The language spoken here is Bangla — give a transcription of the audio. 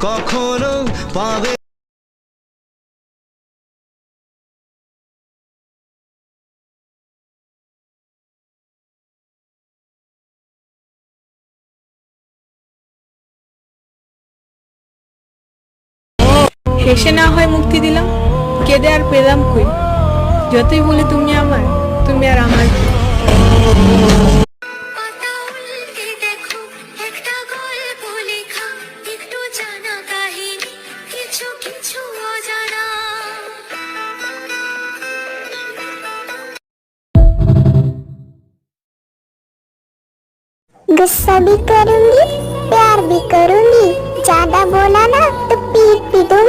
কখনো পাবে হেসে না হয় মুক্তি দিলাম। কেঁদে আর পেলাম কই? যতই বলে তুমি আমার, তুমি আর কিছু কিছু অজানা गुस्सा भी करूंगी प्यार भी करूंगी ज्यादा बोला ना तो पीट भी दूंगी